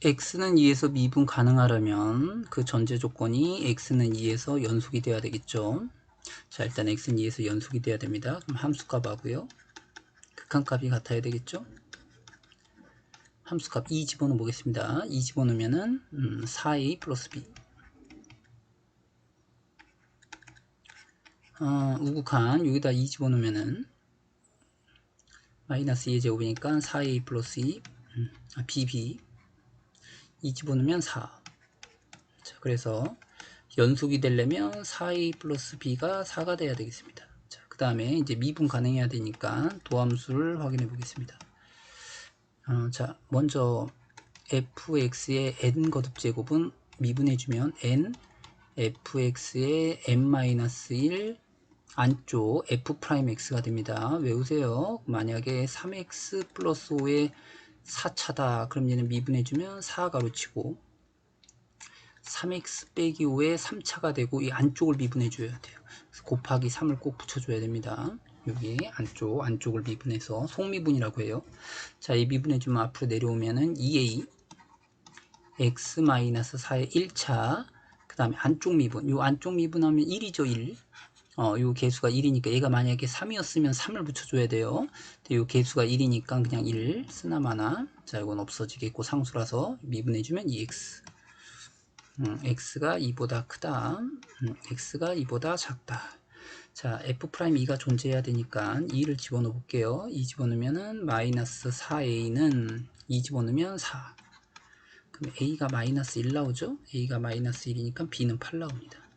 x는 2에서 미분 가능하려면 그 전제 조건이 x는 2에서 연속이 돼야 되겠죠. 자 일단 x는 2에서 연속이 돼야 됩니다. 그럼 함수값 하고요. 극한값이 같아야 되겠죠. 함수값 2 집어넣어 보겠습니다. 2 집어넣으면은 음, 4a 플러스 b 어, 우극한 여기다 2 집어넣으면은 마이너스 2의 제곱이니까 4a 플러스 2 음, 아, bb 2 집어넣으면 4 자, 그래서 연속이 되려면 4a 플러스 b가 4가 돼야 되겠습니다. 자, 그 다음에 이제 미분 가능해야 되니까 도함수를 확인해 보겠습니다. 어, 자, 먼저 fx의 n 거듭 제곱은 미분해 주면 n fx의 n-1 안쪽 f'x가 됩니다. 외우세요. 만약에 3x 플러스 5의 4차다. 그럼 얘는 미분해주면 4가로 치고 3x 빼기 5에 3차가 되고 이 안쪽을 미분해줘야 돼요. 곱하기 3을 꼭 붙여줘야 됩니다. 여기 안쪽, 안쪽을 미분해서 속미분이라고 해요. 자, 이 미분해주면 앞으로 내려오면은 2a x-4의 1차 그 다음에 안쪽 미분 이 안쪽 미분하면 1이죠 1 어, 요 개수가 1이니까 얘가 만약에 3이었으면 3을 붙여줘야 돼요. 근데 요 개수가 1이니까 그냥 1 쓰나마나. 자, 이건 없어지겠고 상수라서 미분해주면 2x. 음, x가 2보다 크다. 음, x가 2보다 작다. 자, f'2가 존재해야 되니까 2를 집어넣어 볼게요. 2 집어넣으면은 마이너스 4a는 2 집어넣으면 4. 그럼 a가 마이너스 1 나오죠? a가 마이너스 1이니까 b는 8 나옵니다.